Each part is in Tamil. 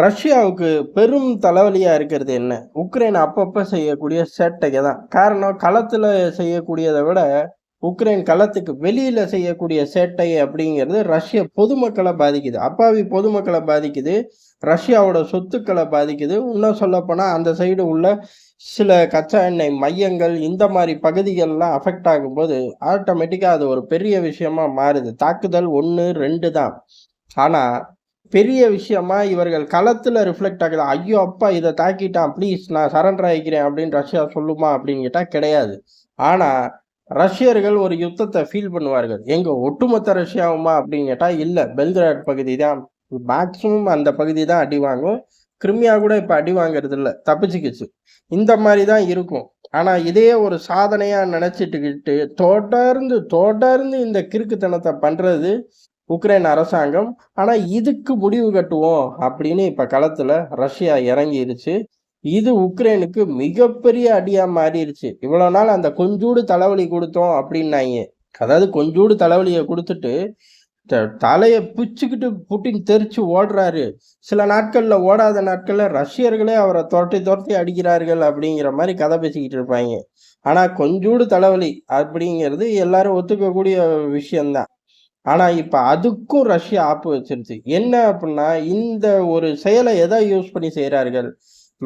ரஷ்யாவுக்கு பெரும் தலைவலியாக இருக்கிறது என்ன? உக்ரைன் அப்பப்போ செய்யக்கூடிய சேட்டைங்க தான். காரணம் களத்தில் செய்யக்கூடியதை விட உக்ரைன் களத்துக்கு வெளியில் செய்யக்கூடிய சேட்டை அப்படிங்கிறது ரஷ்ய பொதுமக்களை பாதிக்குது. அப்பாவி பொதுமக்களை பாதிக்குது ரஷ்யாவோட சொத்துக்களை பாதிக்குது. இன்னும் சொல்லப்போனால் அந்த சைடு உள்ள சில கச்சா எண்ணெய் மையங்கள் இந்த மாதிரி பகுதிகள்லாம் அஃபெக்ட் ஆகும்போது ஆட்டோமேட்டிக்காக அது ஒரு பெரிய விஷயமா மாறுது. தாக்குதல் ஒன்று ரெண்டு தான். ஆனால் பெரிய விஷயமா இவர்கள் களத்தில் ரிஃப்ளெக்ட் ஆகுது. ஐயோ அப்பா இதை தாக்கிட்டான். ப்ளீஸ் நான் சரண்டர் ஆகிக்கிறேன் அப்படின்னு ரஷ்யா சொல்லுமா அப்படின்னு கேட்டால் கிடையாது. ஆனால் ரஷ்யர்கள் ஒரு யுத்தத்தை ஃபீல் பண்ணுவார்கள். எங்கள் ஒட்டுமொத்த ரஷ்யாவுமா அப்படின்னு கேட்டால் இல்லை. பெல்கிராட் பகுதி தான். மேக்ஸிமம் அந்த பகுதி தான் அடி வாங்கும். கிருமியா கூட இப்போ அடி வாங்கிறது இல்லை. தப்பிச்சுக்கிச்சு. இந்த மாதிரி தான் இருக்கும். ஆனால் இதே ஒரு சாதனையாக நினச்சிட்டுக்கிட்டு தொடர்ந்து தொடர்ந்து இந்த கிறுக்குத்தனத்தை பண்ணுறது உக்ரைன் அரசாங்கம் ஆனால் இதுக்கு முடிவு கட்டுவோம் அப்படின்னு இப்போ களத்தில் ரஷ்யா இறங்கிருச்சு. இது உக்ரைனுக்கு மிகப்பெரிய அடியா மாறிடுச்சு இவ்வளோ நாள் அந்த கொஞ்சூடு தலைவலி கொடுத்தோம் அப்படின்னாங்க. அதாவது கொஞ்சூடு தலைவலியை கொடுத்துட்டு த- தலையை பிச்சுக்கிட்டு புட்டின் தெரிச்சு ஓடுறாரு. சில நாட்கள்ல ஓடாத நாட்கள்ல ரஷ்யர்களே அவரை துரட்டி துரத்தி அடிக்கிறார்கள் அப்படிங்கிற மாதிரி கதை பேசிக்கிட்டு இருப்பாங்க. ஆனா கொஞ்சூடு தலைவலி அப்படிங்கிறது எல்லாரும் ஒத்துக்கக்கூடிய விஷயம்தான். ஆனால் இப்போ அதுக்கும் ரஷ்யா ஆப்பு வச்சிருச்சு. என்ன அப்படின்னா இந்த ஒரு செயலை எதை யூஸ் பண்ணி செய்கிறார்கள்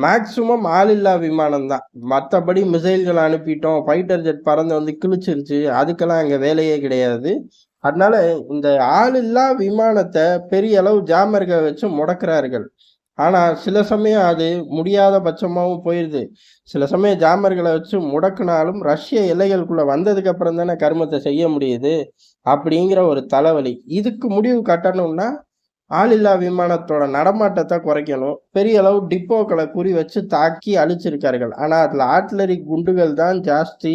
மேக்சிமம் ஆளில்லா விமானம் தான் மற்றபடி மிசைல்களை அனுப்பிட்டோம். ஃபைட்டர் ஜெட் பறந்து வந்து கிழிச்சிருச்சு. அதுக்கெல்லாம் அங்கே வேலையே கிடையாது. அதனால இந்த ஆளில்லா விமானத்தை பெரிய அளவு ஜாமர்கள் வச்சு முடக்கிறார்கள். ஆனால் சில சமயம் அது முடியாத பட்சமாகவும் போயிடுது சில சமயம் ஜாமர்களை வச்சு முடக்குனாலும் ரஷ்ய எல்லைகளுக்குள்ளே வந்ததுக்கு அப்புறம் தானே கர்மத்தை செய்ய முடியுது அப்படிங்கிற ஒரு தலைவலி. இதுக்கு முடிவு கட்டணும்னா ஆளில்லா விமானத்தோட நடமாட்டத்தை குறைக்கணும். பெரிய அளவு டிப்போக்களை குறி வச்சு தாக்கி அழிச்சிருக்கார்கள். ஆனால் அதில் ஆர்ட்லரி குண்டுகள் தான் ஜாஸ்தி.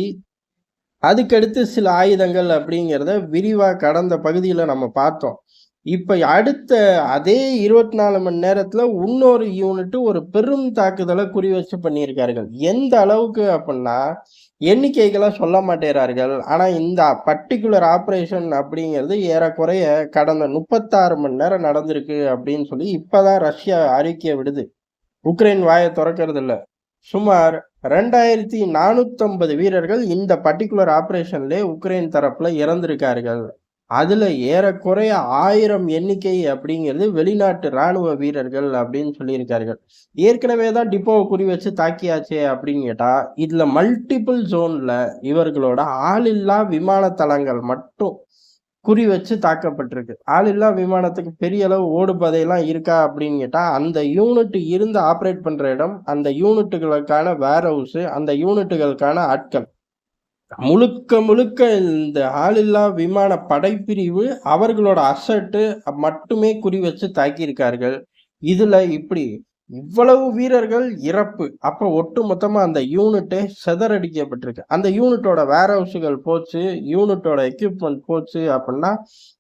அதுக்கடுத்து சில ஆயுதங்கள் அப்படிங்கிறத விரிவாக கடந்த பகுதியில் நம்ம பார்த்தோம். இப்போ அடுத்த அதே இருபத்தி நாலு மணி நேரத்தில் இன்னொரு யூனிட் ஒரு பெரும் தாக்குதலை குறி வச்சு பண்ணியிருக்கார்கள். எந்த அளவுக்கு அப்படின்னா எண்ணிக்கைகளை சொல்ல மாட்டேறார்கள். ஆனால் இந்த பர்டிகுலர் ஆப்ரேஷன் அப்படிங்கிறது ஏறக்குறைய கடந்த முப்பத்தாறு மணி நேரம் நடந்திருக்கு அப்படின்னு சொல்லி இப்போ தான் ரஷ்யா அறிக்கை விடுது. உக்ரைன் வாயை திறக்கிறது சுமார் ரெண்டாயிரத்தி நானூற்றம்பது வீரர்கள் இந்த பர்டிகுலர் ஆப்ரேஷன்லேயே உக்ரைன் தரப்பில் இறந்திருக்கார்கள். அதில் ஏறக்குறைய ஆயிரம் எண்ணிக்கை அப்படிங்கிறது வெளிநாட்டு ராணுவ வீரர்கள் அப்படின்னு சொல்லியிருக்கார்கள். ஏற்கனவே தான் டிப்போவை குறி வச்சு தாக்கியாச்சே அப்படின்னு கேட்டால் இதில் மல்டிபிள் ஜோனில் இவர்களோட ஆளில்லா விமான தளங்கள் மட்டும் குறி வச்சு தாக்கப்பட்டிருக்கு. ஆளில்லா விமானத்துக்கு பெரிய அளவு ஓடுபதையெல்லாம் இருக்கா அப்படின்னு கேட்டால் அந்த யூனிட் இருந்து ஆப்ரேட் பண்ணுற இடம் அந்த யூனிட்டுகளுக்கான வேர் ஹவுஸு அந்த யூனிட்டுகளுக்கான ஆட்கள். முழுக்க முழுக்க இந்த ஆளில்லா விமான படைப்பிரிவு அவர்களோட அசட்டு மட்டுமே குறி வச்சு தாக்கியிருக்கார்கள். இதுல இப்படி இவ்வளவு வீரர்கள் இறப்பு. அப்ப ஒட்டு மொத்தமா அந்த யூனிட்டே செதறடிக்கப்பட்டிருக்கு. அந்த யூனிட்டோட வேர் ஹவுஸுகள் போச்சு யூனிட்டோட எக்யூப்மெண்ட் போச்சு அப்படின்னா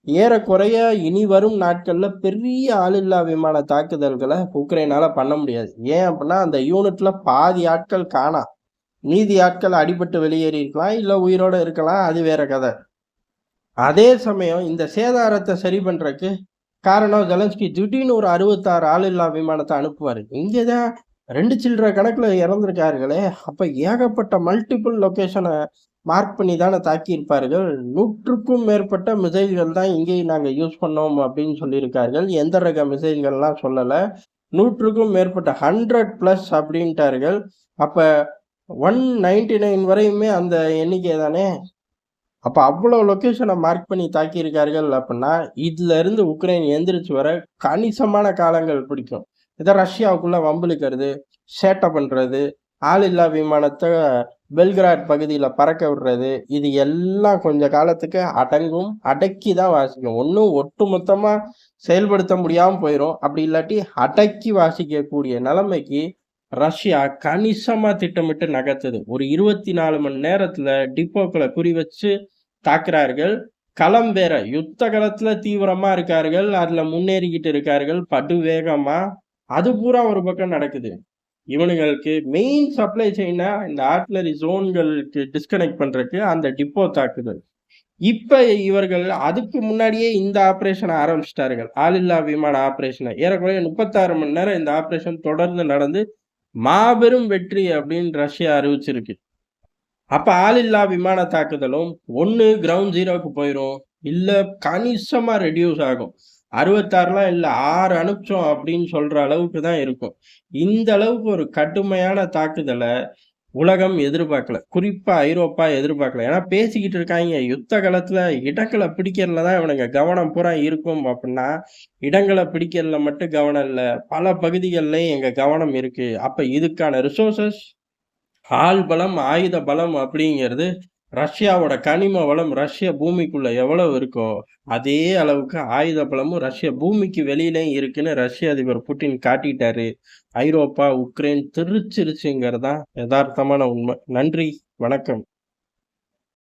ஏறக்குறைய இனி வரும் நாட்கள்ல பெரிய ஆளில்லா விமான தாக்குதல்களை உக்ரைனால பண்ண முடியாது. ஏன் அப்படின்னா அந்த யூனிட்ல பாதி ஆட்கள் காணா. மீதி ஆட்கள் அடிபட்டு வெளியேறி இருக்கலாம் இல்லை உயிரோடு இருக்கலாம் அது வேற கதை. அதே சமயம் இந்த சேதாரத்தை சரி பண்ணுறக்கு காரணம் ஜெலன்ஸ்கி திடீர்னு ஒரு அறுபத்தாறு ஆளில்லா விமானத்தை அனுப்புவார். இங்கே தான் ரெண்டு சில்லற கணக்கில் இறந்துருக்கார்களே அப்போ ஏகப்பட்ட மல்டிபிள் லொக்கேஷனை மார்க் பண்ணி தானே தாக்கியிருப்பார்கள். நூற்றுக்கும் மேற்பட்ட மிசைல்கள் தான் இங்கேயும் நாங்கள் யூஸ் பண்ணோம் அப்படின்னு சொல்லியிருக்கார்கள். எந்த ரக மிசைல்கள்லாம் சொல்லலை. நூற்றுக்கும் மேற்பட்ட ஹண்ட்ரட் ப்ளஸ் அப்படின்ட்டார்கள். அப்போ ஒன் நைன்டி நைன் வரையுமே அந்த எண்ணிக்கை தானே? அப்போ அவ்வளோ லொக்கேஷனை மார்க் பண்ணி தாக்கியிருக்கார்கள் அப்படின்னா இதுலேருந்து உக்ரைன் எந்திரிச்சு வர கணிசமான காலங்கள் பிடிக்கும். இதை ரஷ்யாவுக்குள்ளே வம்பிழுக்கிறது சேட்டை பண்றது ஆளில்லா விமானத்தை பெல்கிராட் பகுதியில் பறக்க விடுறது இது எல்லாம் கொஞ்ச காலத்துக்கு அடங்கும் அடக்கி தான் வாசிக்கும். ஒன்றும் ஒட்டு மொத்தமாக செயல்படுத்த முடியாமல் போயிடும் அப்படி இல்லாட்டி அடக்கி வாசிக்கக்கூடிய நிலைமைக்கு ரஷ்யா கணிசமாக திட்டமிட்டு நகர்த்துது. ஒரு இருபத்தி நாலு மணி நேரத்தில் டிப்போக்களை குறி வச்சு தாக்குறார்கள். களம் வேற யுத்த களத்தில் தீவிரமாக இருக்கார்கள். அதில் முன்னேறிக்கிட்டு இருக்கார்கள். படு வேகமாக அது பூரா ஒரு பக்கம் நடக்குது. இவனுங்களுக்கு மெயின் சப்ளை செயினா இந்த ஆர்ட்லரி ஜோன்களுக்கு டிஸ்கனெக்ட் பண்ணுறதுக்கு அந்த டிப்போ தாக்குதல். இப்போ இவர்கள் அதுக்கு முன்னாடியே இந்த ஆப்ரேஷனை ஆரம்பிச்சிட்டார்கள். ஆளில்லா விமான ஆப்ரேஷனை ஏறக்குறைய முப்பத்தாறு மணி நேரம் இந்த ஆப்ரேஷன் தொடர்ந்து நடந்து மாபெரும் வெற்றி அப்படின்னு ரஷ்யா அறிவிச்சிருக்கு. அப்ப ஆளில்லா விமான தாக்குதலும் ஒண்ணு கிரவுண்ட் ஜீரோவுக்கு போயிரும். இல்ல கணிசமா ரெடியூஸ் ஆகும். அறுபத்தாறுலாம் இல்ல ஆறு அனுப்பிச்சோம் அப்படின்னு சொல்ற அளவுக்கு தான் இருக்கும். இந்த அளவுக்கு ஒரு கடுமையான தாக்குதலை உலகம் எதிர்பார்க்கல. குறிப்பா ஐரோப்பா எதிர்பார்க்கல. ஏன்னா பேசிக்கிட்டு இருக்காங்க. யுத்த காலத்துல இடங்களை பிடிக்கிறதுல தான் இவனுங்க கவனம் பூரா இருக்கும் அப்படின்னா இடங்களை பிடிக்கிறதுல மட்டும் கவனம் இல்லை. பல பகுதிகளிலையும் எங்க கவனம் இருக்கு. அப்ப இதுக்கான ரிசோர்சஸ் ஆள் பலம் ஆயுத பலம் அப்படிங்கிறது ரஷ்யாவோட கனிம வளம் ரஷ்ய பூமிக்குள்ள எவ்வளவு இருக்கோ அதே அளவுக்கு ஆயுத பலமும் ரஷ்ய பூமிக்கு வெளியிலையும் இருக்குன்னு ரஷ்ய அதிபர் புட்டின் காட்டிட்டாரு. ஐரோப்பா உக்ரைன் திருச்சிருச்சுங்கிறது தான் யதார்த்தமான உண்மை. நன்றி வணக்கம்.